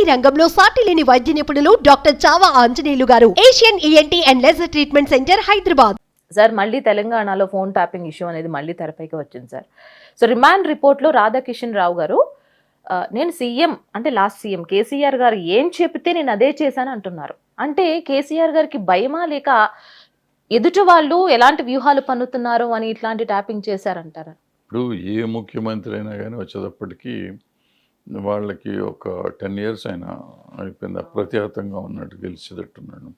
ENT రంగంలో సాటి లేని వైద్య నిపుణులు డాక్టర్ చావా ఆంజనేయులు గారు. Asian ENT and laser treatment centre Hyderabad. Sir మళ్ళీ తెలంగాణలో ఫోన్ ట్యాపింగ్ ఇష్యూ అనేది మళ్ళీ తెరపైకి వచ్చింది సార్. సో రిమాండ్ రిపోర్ట్లో రాధాకిషన్ రావు గారు నేను సీఎం అంటే లాస్ట్ సీఎం కేసీఆర్ గారు ఏం చెప్తే నేను అదే చేశాను అంటున్నారు. అంటే కేసీఆర్ గారికి భయమా లేక ఎదుటి వాళ్ళు ఎలాంటి వ్యూహాలు పన్నుతున్నారు అని ఇట్లాంటి ట్యాపింగ్ చేశారంటారా? ఇప్పుడు ఏ ముఖ్యమంత్రి అయినా కానీ వచ్చేటప్పటికి వాళ్ళకి ఒక టెన్ ఇయర్స్ అయినా అయిపోయింది. అప్రతిహతంగా ఉన్నట్టు గెలిచేటట్టున్నాడు.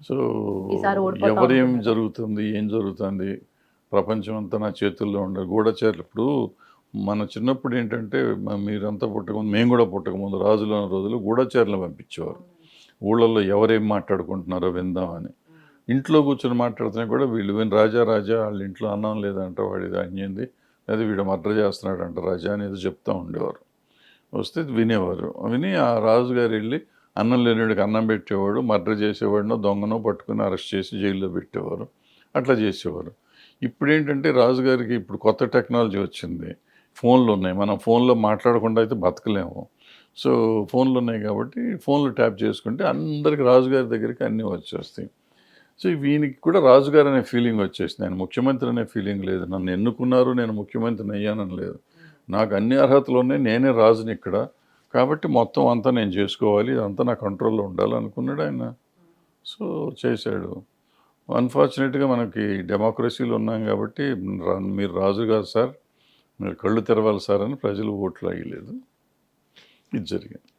సో ఎవరేం. జరుగుతుంది ఏం జరుగుతుంది? ప్రపంచం అంతా నా చేతుల్లో ఉండదు గూఢచారులు ఇప్పుడు మన చిన్నప్పుడు ఏంటంటే మీరంతా పుట్టకముందు మేము కూడా పుట్టకముందు రాజులు ఉన్న రోజులు గూఢచారులను పంపించేవారు. ఊళ్ళల్లో ఎవరేం మాట్లాడుకుంటున్నారో విందామని ఇంట్లో కూర్చొని మాట్లాడుతున్నా కూడా వీళ్ళు విని రాజా రాజా వాళ్ళ ఇంట్లో అన్నం లేదంట వాడి ఇది అయ్యింది లేదా వీడు మర్డర్ చేస్తున్నాడంట రాజా అనేది చెప్తూ ఉండేవారు. వస్తే వినేవారు. విని ఆ రాజుగారు వెళ్ళి అన్నం లేనివాడికి అన్నం పెట్టేవాడు మర్డర్ చేసేవాడినో దొంగనో పట్టుకుని అరెస్ట్ చేసి జైల్లో పెట్టేవారు. అట్లా చేసేవారు. ఇప్పుడు ఏంటంటే రాజుగారికి ఇప్పుడు కొత్త టెక్నాలజీ వచ్చింది. ఫోన్లు ఉన్నాయి. మనం ఫోన్లో మాట్లాడకుండా అయితే బతకలేము. సో ఫోన్లు ఉన్నాయి కాబట్టి ఫోన్లు ట్యాప్ చేసుకుంటే అందరికి రాజుగారి దగ్గరికి అన్నీ వచ్చేస్తాయి. సో వీనికి కూడా రాజుగారు అనే ఫీలింగ్ వచ్చేసింది. ఆయన ముఖ్యమంత్రి అనే ఫీలింగ్ లేదు. నన్ను ఎన్నుకున్నారు నేను ముఖ్యమంత్రిని అయ్యానని లేదు. నాకు అన్ని అర్హతలు ఉన్నాయి నేనే రాజుని ఇక్కడ. కాబట్టి మొత్తం అంతా నేను చేసుకోవాలి ఇదంతా నా కంట్రోల్లో ఉండాలి అనుకున్నాడు ఆయన. సో చేశాడు. అన్ఫార్చునేట్గా మనకి డెమోక్రసీలు ఉన్నాం కాబట్టి మీరు రాజు కాదు సార్ మీరు కళ్ళు తెరవాలి సార్ అని ప్రజలు ఓట్లు అయ్యలేదు ఇది జరిగింది.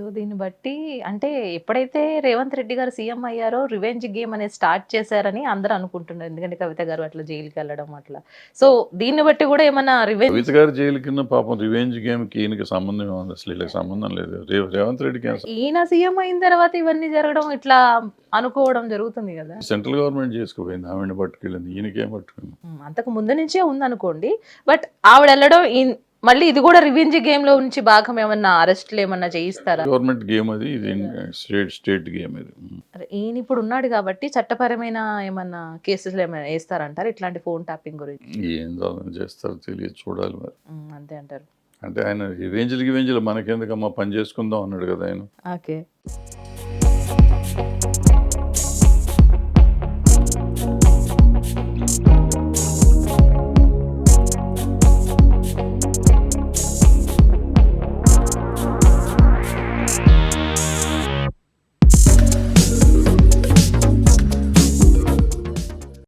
సో దీన్ని బట్టి అంటే ఎప్పుడైతే రేవంత్ రెడ్డి గారు సీఎం అయ్యారో రివెంజ్ గేమ్ అనేది స్టార్ట్ చేశారని అందరూ అనుకుంటున్నారు. ఎందుకంటే కవిత గారు అట్లా జైలుకి వెళ్ళడం అట్లా. సో దీన్ని బట్టి కూడా ఏమన్నా రివెంజ్ కవిత గారి జైలు కింద పాపం రివెంజ్ గేమ్కి ఈయనకి సంబంధం అసలు వీళ్ళకి సంబంధం లేదు. రేవంత్ రెడ్డికి ఈయన సీఎం అయిన తర్వాత ఇవన్నీ జరగడం ఇట్లా అనుకోవడం జరుగుతుంది కదా. సెంట్రల్ గవర్నమెంట్ చేసుకుపోయింది. ఆవిడని పట్టుకెళ్ళింది. ఈయనకేం పట్టుకుంది అంతకు ముందు నుంచే ఉందనుకోండి. బట్ ఆవిడ వెళ్ళడం మళ్ళీ ఇది కూడా రివెంజ్ గేమ్లో నుంచి భాగం ఏమన్నా అరెస్ట్లు ఏమన్నా చేయిస్తారా? గవర్నమెంట్ గేమ్ అది ఇది స్టేట్ స్టేట్ గేమ్ ఇది. అరే, ఈయన ఇప్పుడు ఉన్నాడు కాబట్టి చట్టపరమైన ఏమన్నా కేసెస్ ఏమైనా వేస్తారంటారు? ఇట్లాంటి ఫోన్ ట్యాపింగ్ గురించి? ఏం చేస్తారో తెలియదు చూడాలి మరి. ఉమ్, అంతే అంటారు. అంటే ఆయన రివెంజ్లు గివెంజ్లు మనకెందుకమ్మా? పని చేసుకుందాం అన్నాడు కదా ఆయన. ఓకే.